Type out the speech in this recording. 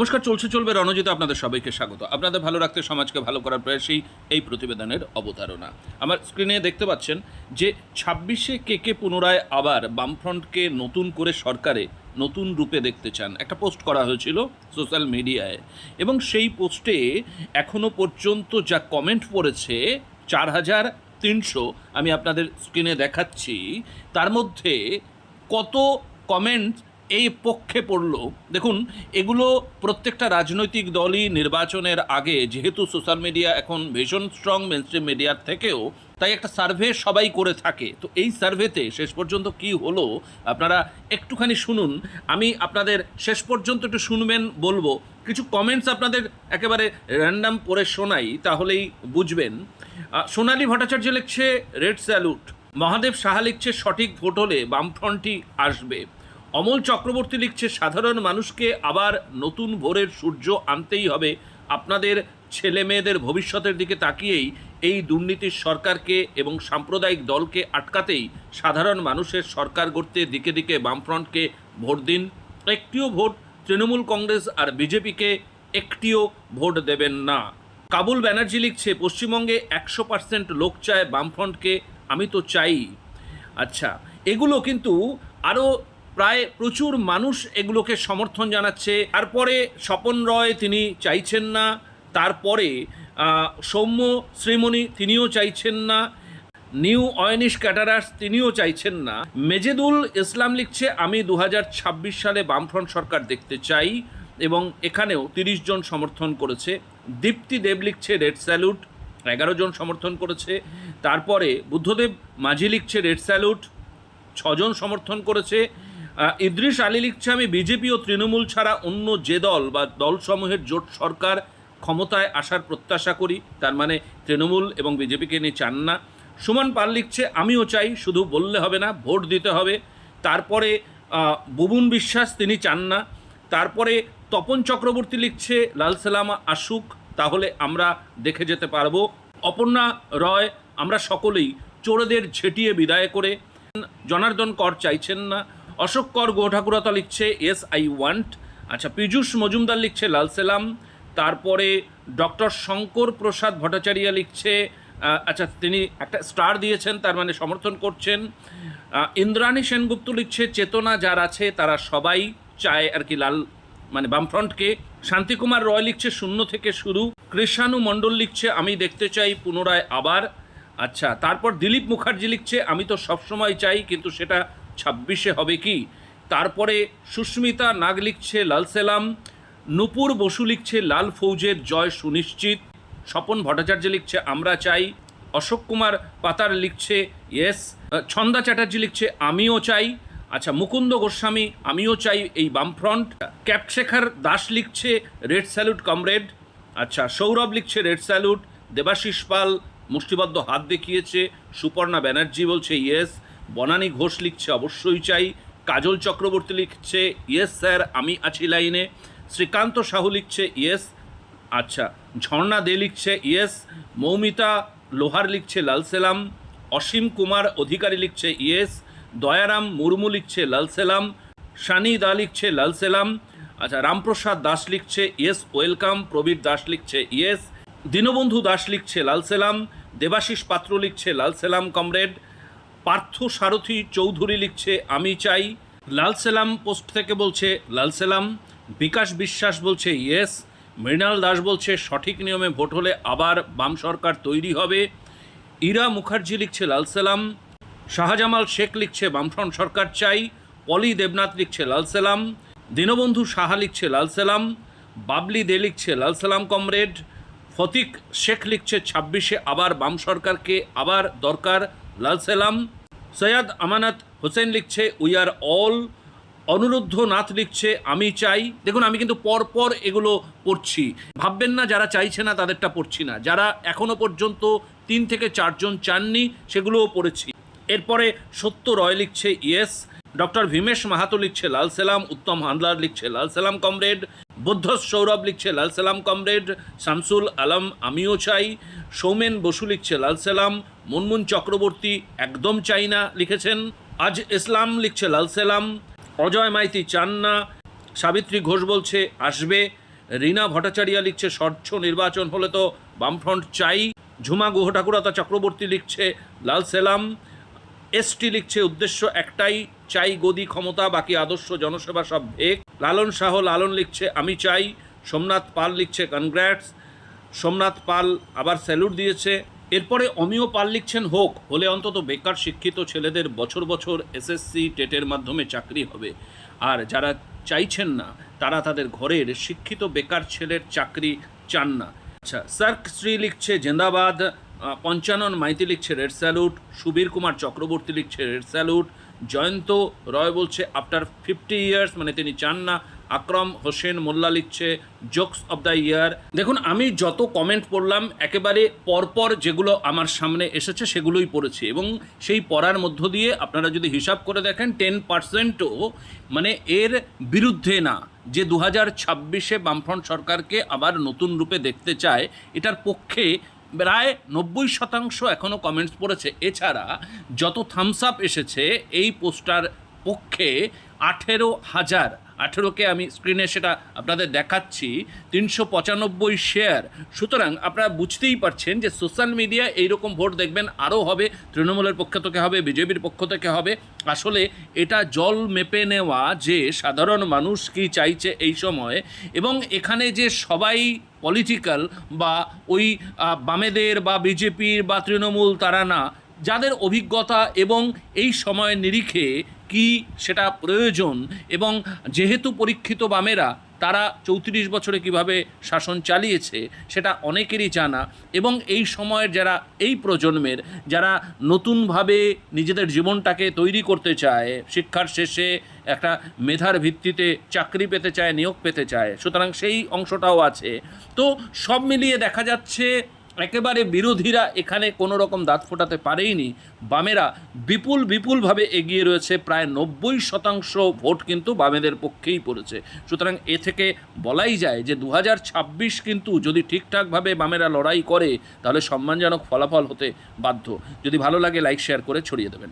নমস্কার, চলছে, চলবে রণজিত আপনাদের সবাইকে স্বাগত। আপনাদের ভালো রাখতে, সমাজকে ভালো করার প্রয়াসেই এই প্রতিবেদনের অবতারণা। আমার স্ক্রিনে দেখতে পাচ্ছেন যে ছাব্বিশে কে কে পুনরায় আবার বামফ্রন্টকে নতুন করে সরকারে নতুন রূপে দেখতে চান। একটা পোস্ট করা হয়েছিল সোশ্যাল মিডিয়ায়। এবং সেই পোস্টে এখনও পর্যন্ত যা কমেন্ট পড়েছে, চার হাজার তিনশো, আমি আপনাদের স্ক্রিনে দেখাচ্ছি, তার মধ্যে কত কমেন্ট এই পক্ষে পড়ল। দেখুন, এগুলো প্রত্যেকটা রাজনৈতিক দলই নির্বাচনের আগে, যেহেতু সোশ্যাল মিডিয়া এখন ভীষণ স্ট্রং মেনস্ট্রিম মিডিয়ার থেকেও, তাই একটা সার্ভে সবাই করে থাকে। তো এই সার্ভেতে শেষ পর্যন্ত কি হলো, আপনারা একটুখানি শুনুন। আমি আপনাদের শেষ পর্যন্ত একটু শুনবেন বলব। কিছু কমেন্টস আপনাদের একেবারে র্যান্ডাম পড়ে শোনাই, তাহলেই বুঝবেন। সোনালী ভট্টাচার্য লিখছে রেড স্যালুট মহাদেব সাহা লিখছে, সঠিক ভোট হলে বামফ্রন্টই আসবে। অমল চক্রবর্তী লিখছে, সাধারণ মানুষকে আবার নতুন ভোরের সূর্য আনতেই হবে। আপনাদের ছেলে মেয়েদের ভবিষ্যতের দিকে তাকিয়েই এই দুর্নীতির সরকারকে এবং সাম্প্রদায়িক দলকে আটকাতেই সাধারণ মানুষের সরকার গড়তে দিকে দিকে বামফ্রন্টকে ভোট দিন। একটিও ভোট তৃণমূল কংগ্রেস আর বিজেপিকে একটিও ভোট দেবেন না। কাবুল ব্যানার্জি লিখছে, পশ্চিমবঙ্গে একশো পার্সেন্ট লোক চায় বামফ্রন্টকে, আমি তো চাই। আচ্ছা এগুলো কিন্তু আরও প্রায় প্রচুর মানুষ এগুলোকে সমর্থন জানাচ্ছে। তারপরে স্বপন রয় তিনি চাইছেন না, তারপরে সৌম্য শ্রীমণি তিনিও চাইছেন না, নিউ অয়নিশ ক্যাটারাস তিনিও চাইছেন না। মেজেদুল ইসলাম লিখছে, আমি দু হাজার ছাব্বিশ সালে বামফ্রন্ট সরকার দেখতে চাই এবং এখানেও তিরিশ জন সমর্থন করেছে। দীপ্তি দেব লিখছে, রেড স্যালুট। এগারো জন সমর্থন করেছে। তারপরে বুদ্ধদেব মাঝি লিখছে, রেড স্যালুট। ছজন সমর্থন করেছে। ইদ্রিস আলী লিখছে আমি বিজেপি ও তৃণমূল ছাড়া অন্য যে দল বা দলসমূহের জোট সরকার ক্ষমতায় আসার প্রত্যাশা করি, তার মানে তৃণমূল এবং বিজেপিকে নিয়ে চান না। সুমন পাল লিখছে, আমিও চাই, শুধু বললে হবে না, ভোট দিতে হবে। তারপরে বুবুন বিশ্বাস, তিনি চান না। তারপরে তপন চক্রবর্তী লিখছে, লাল সালামা আসুক, তাহলে আমরা দেখে যেতে পারব। অপর্ণা রয়, আমরা সকলেই চোরদের ঝেঁটিয়ে বিদায় করে। জনার্দন কর চাইছেন না অশোক কর গোঠাকুরতা লিখছে এস আই ওয়ান্ট। আচ্ছা পীযূষ মজুমদার লিখছে লাল সেলাম। তারপরে ডক্টর শঙ্কর প্রসাদ ভট্টাচার্য লিখছে আচ্ছা তিনি একটা স্টার দিয়েছেন, তার মানে সমর্থন করছেন। ইন্দ্রাণী সেনগুপ্ত লিখছে, চেতনা যার আছে, তারা সবাই চায় আর কি লাল মানে বামফ্রন্টকে। শান্তিকুমার রয় লিখছে, শূন্য থেকে শুরু। কৃষাণু মণ্ডল লিখছে, আমি দেখতে চাই পুনরায় আবার। আচ্ছা তারপর দিলীপ মুখার্জি লিখছে, আমি তো সবসময় চাই, কিন্তু সেটা ছাব্বিশে হবে কি? তারপরে সুস্মিতা নাগ লিখছে লাল সেলাম, নুপুর বসু লিখছে লাল ফৌজের জয় সুনিশ্চিত, স্বপন ভট্টাচার্য লিখছে আমরা চাই, অশোক কুমার পাতার লিখছে ইয়েস ছন্দা চ্যাটার্জি লিখছে আমিও চাই আচ্ছা মুকুন্দ গোস্বামী আমিও চাই এই বামফ্রন্ট, ক্যাপশেখার দাস লিখছে রেড স্যালুট কমরেড আচ্ছা সৌরভ লিখছে রেড স্যালুট, দেবাশিস পাল মুষ্টিবদ্ধ হাত দেখিয়েছে, সুপর্ণা ব্যানার্জি বলছে ইয়েস বনানী ঘোষ লিখছে, অবশ্যই চাই। কাজল চক্রবর্তী লিখছে ইয়েস স্যার আমি আছি লাইনে। শ্রীকান্ত সাহু লিখছে ইয়েস আচ্ছা ঝর্ণা দে লিখছে ইয়েস মৌমিতা লোহার লিখছে লালসেলাম অসীম কুমার অধিকারী লিখছে ইয়েস দয়ারাম মুর্মু লিখছে লালসেলাম সানি দা লিখছে লালসেলাম আচ্ছা রামপ্রসাদ দাস লিখছে ইয়েস ওয়েলকাম প্রবীর দাস লিখছে ইয়েস দীনবন্ধু দাস লিখছে লালসেলাম দেবাশিস পাত্র লিখছে লালসেলাম কমরেড পার্থ সারথী চৌধুরী লিখছে, আমি চাই। লাল সেলাম পোস্ট থেকে বলছে, লাল সেলাম। বিকাশ বিশ্বাস বলছে, ইয়েস। মৃণাল দাস বলছে, সঠিক নিয়মে ভোট হলে আবার বাম সরকার তৈরি হবে। ইরা মুখার্জি লিখছে, লাল সেলাম। শাহজামাল শেখ লিখছে, বামফ্রন্ট সরকার চাই। পলি দেবনাথ লিখছে, লাল সেলাম। দীনবন্ধু সাহা লিখছে, লাল সেলাম। বাবলি দে লিখছে, লাল সেলাম কমরেড। ফতিক শেখ লিখছে, ছাব্বিশে আবার বাম সরকারকে আবার দরকার। লাল সেলাম। সৈয়দ আমানত হোসেন লিখছে we are all Anuruddha Nath লিখছে, আমি চাই। দেখুন, আমি কিন্তু পরপর এগুলো পড়ছি। ভাববেন না, যারা চাইছে না, তাদেরটা পড়ছি না। যারা এখনও পর্যন্ত তিন থেকে চারজন চাননি, সেগুলোও পড়েছি। এরপরে সত্য রয় লিখছে ইয়েস ডক্টর ভীমেশ মাহাতো লিখছে, লাল সেলাম। উত্তম হান্দলার লিখছে, লাল সেলাম কমরেড। বুদ্ধ সৌরভ লিখছে, লাল সেলাম কমরেড, শামসুল আলম, আমিও চাই। সৌমেন বসু লিখছে, লাল সেলাম, মুনমুন চক্রবর্তী একদম চাই না লিখেছেন। আজ ইসলাম লিখছে, লাল সেলাম, অজয় মাইতি চান না। সাবিত্রী ঘোষ বলছে, আসবে। রীনা ভট্টাচার্য লিখছে, স্বচ্ছ নির্বাচন হলে তো বামফ্রন্ট চাই। ঝুমা গুহ ঠাকুরতা চক্রবর্তী লিখছে, লাল সেলাম। এসটি লিখছে, উদ্দেশ্য একটাই চাই গদি ক্ষমতা, বাকি আদর্শ জনসেবা সব ভেক লালন শাহ লালন লিখছে, আমি চাই। সোমনাথ পাল লিখছে কনগ্র্যাটস সোমনাথ পাল আবার স্যালুট দিয়েছে। এরপরে অমিয় পাল লিখছেন, হোক, হলে অন্তত বেকার শিক্ষিত ছেলেদের বছর বছর এসএসসি টেটের মাধ্যমে চাকরি হবে। আর যারা চাইছেন না, তারা তাদের ঘরের শিক্ষিত বেকার ছেলের চাকরি চান না। আচ্ছা সার্ক শ্রী লিখছে, জেন্দাবাদ। পঞ্চানন মাইতি লিখছে, রেড স্যালুট। সুবীর কুমার চক্রবর্তী লিখছে, রেড স্যালুট। জয়ন্ত রয় বলছে আফটার ফিফটি ইয়ার্স মানে তিনি চান না। আকরম হোসেন মোল্লা লিখছে জোকস অফ দ্য ইয়ার দেখুন, আমি যত কমেন্ট পড়লাম, একেবারে পরপর যেগুলো আমার সামনে এসেছে সেগুলোই পড়েছি এবং সেই পড়ার মধ্য দিয়ে আপনারা যদি হিসাব করে দেখেন টেন পার্সেন্টও মানে এর বিরুদ্ধে না, যে দু হাজার ছাব্বিশে বামফ্রন্ট সরকারকে আবার নতুন রূপে দেখতে চায়, এটার পক্ষে প্রায় নব্বই শতাংশ এখনও কমেন্টস পড়েছে। এছাড়া যত থামস আপ এসেছে, এই পোস্টার পক্ষে আঠেরো হাজার আঠেরোকে আমি স্ক্রিনে সেটা আপনাদের দেখাচ্ছি, তিনশো পঁচানব্বই শেয়ার সুতরাং আপনারা বুঝতেই পারছেন যে সোশ্যাল মিডিয়া এইরকম ভোট দেখবেন, আরও হবে, তৃণমূলের পক্ষ থেকে হবে, বিজেপির পক্ষ থেকে হবে। আসলে এটা জল মেপে নেওয়া যে সাধারণ মানুষ কি চাইছে এই সময়ে, এবং এখানে যে সবাই পলিটিক্যাল বা ওই বামেদের বা বিজেপির বা তৃণমূল তারা না, যাদের অভিজ্ঞতা এবং এই সময়ের নিরিখে কি সেটা প্রয়োজন এবং যেহেতু পরীক্ষিত বামেরা, তারা চৌত্রিশ বছরে কীভাবে শাসন চালিয়েছে সেটা অনেকেরই জানা এবং এই সময়ের যারা এই প্রজন্মের, যারা নতুনভাবে নিজেদের জীবনটাকে তৈরি করতে চায়, শিক্ষার শেষে একটা মেধার ভিত্তিতে চাকরি পেতে চায়, নিয়োগ পেতে চায়, সুতরাং সেই অংশটাও আছে। তো সব মিলিয়ে দেখা যাচ্ছে একেবারে বিরোধীরা এখানে কোনো রকম দাঁত ফোটাতে পারেইনি। বামেরা বিপুল, বিপুলভাবে এগিয়ে রয়েছে। প্রায় নব্বই শতাংশ ভোট কিন্তু বামেদের পক্ষেই পড়েছে। সুতরাং এ থেকে বলাই যায় যে দু হাজার ছাব্বিশ কিন্তু যদি ঠিকঠাকভাবে বামেরা লড়াই করে, তাহলে সম্মানজনক ফলাফল হতে বাধ্য। যদি ভালো লাগে, লাইক, শেয়ার করে ছড়িয়ে দেবেন।